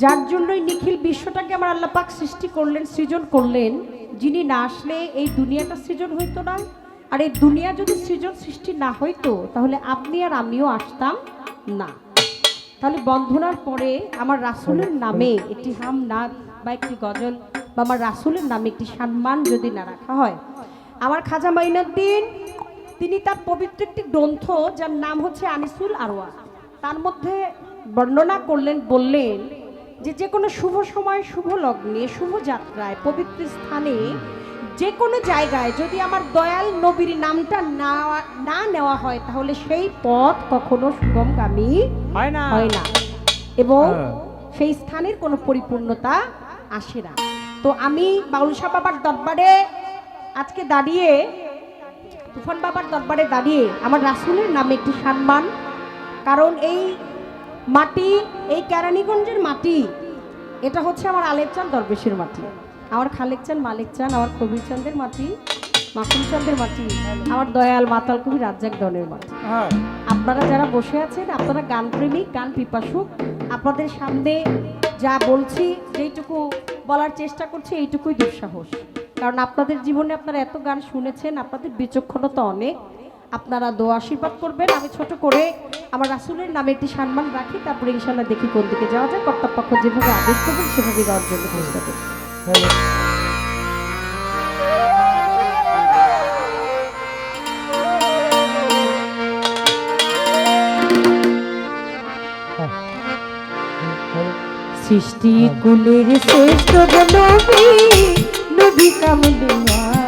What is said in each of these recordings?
যার জন্যই নিখিল বিশ্বটাকে আমার আল্লাহ পাক সৃষ্টি করলেন, সৃজন করলেন, যিনি না আসলে এই দুনিয়াটা সৃজন হইতো না। আর এই দুনিয়া যদি সৃজন সৃষ্টি না হইতো, তাহলে আপনি আর আমিও আসতাম না। তাহলে বন্ধনার পরে আমার রাসুলের নামে একটি হাম নাদ বা একটি গজল বা আমার রাসুলের নামে একটি সম্মান যদি না রাখা হয়, আমার খাজা মাইনুদ্দিন তিনি তার পবিত্র একটি গ্রন্থ যার নাম হচ্ছে আনিসুল আরওয়া তার মধ্যে বর্ণনা করলেন, বললেন যে যে কোনো শুভ সময় শুভ লগ্নে শুভ যাত্রায় পবিত্র স্থানে যে কোনো জায়গায় যদি আমার দয়াল নবীর নামটা না না নেওয়া হয় তাহলে সেই পথ কখনো সুগমগামী হয় না। হয় না। এবং হ্যাঁ। সেই স্থানের কোনো পরিপূর্ণতা আসে না। তো আমি বাউল শাহ বাবার দরবারে আজকে দাঁড়িয়ে তুফান বাবার দরবারে দাঁড়িয়ে আমার রাসুলের নামে একটি সম্মান কারণ এই মাটি এই কেরানীগঞ্জের মাটি এটা হচ্ছে আমার আলেক চান দরবেশের মাটি। আমার খালেক চান মালিক চান আমার কবির চাঁদের মাটি মাসুম চাঁদের মাটি আমার দয়াল মাতাল কবি রাজ্জাক দনের মাটি। হ্যাঁ। আপনারা যারা বসে আছেন আপনারা গান প্রেমিক গান পিপাসুক আপনাদের সামনে যা বলছি যেইটুকু বলার চেষ্টা করছি এইটুকুই দুঃসাহস। কারণ আপনাদের জীবনে আপনারা এত গান শুনেছেন আপনাদের বিচক্ষণতা অনেক। আপনারা দোয়া আশীর্বাদ করবেন। আমি ছোট করে আমার রাসুলের নামে একটি সম্মান রাখি, তারপরে ইনশাল্লাহ দেখি কোন দিকে যাওয়া যায়। কর্তাপক্ষ যেভাবে আদেশ করবেন সেভাবে যাওয়ার জন্য চেষ্টা করি সৃষ্টি, কুলের শ্রেষ্ঠ নবী নবী কামলিওয়ালা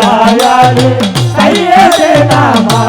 மாயாலே கையே நாமா.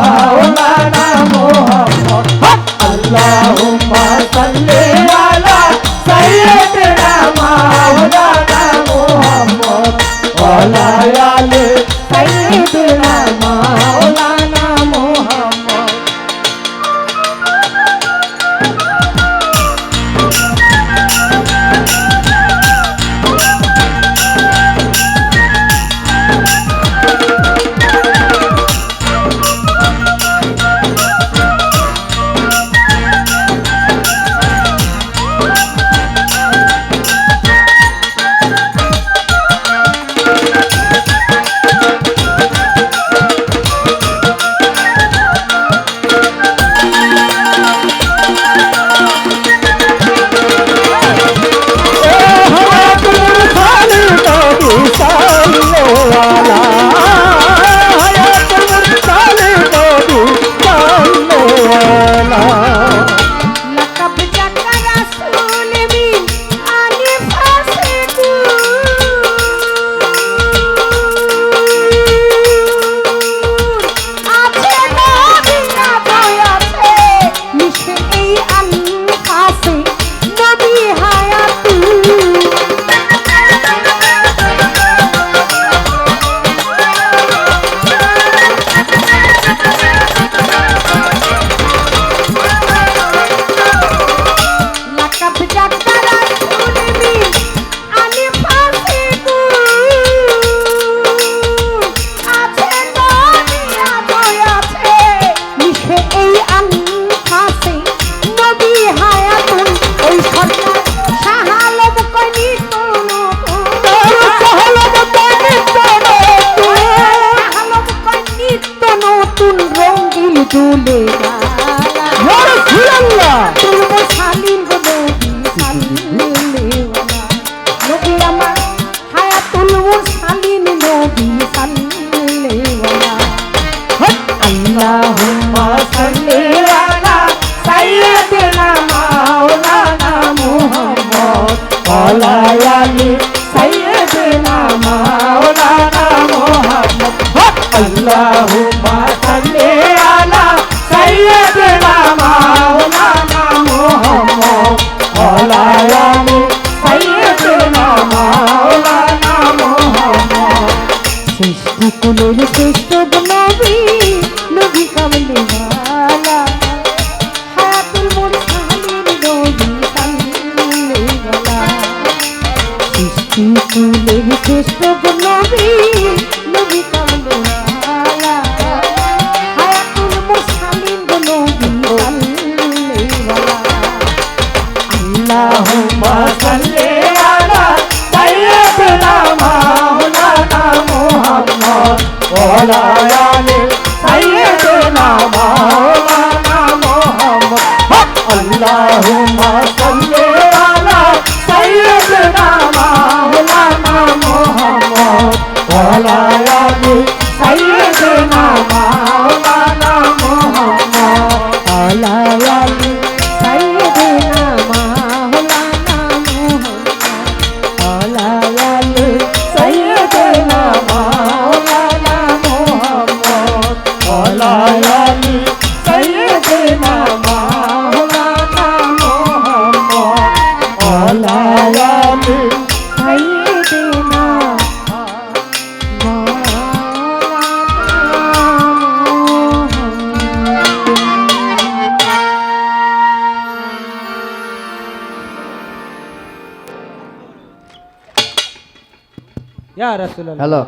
불了? la hello.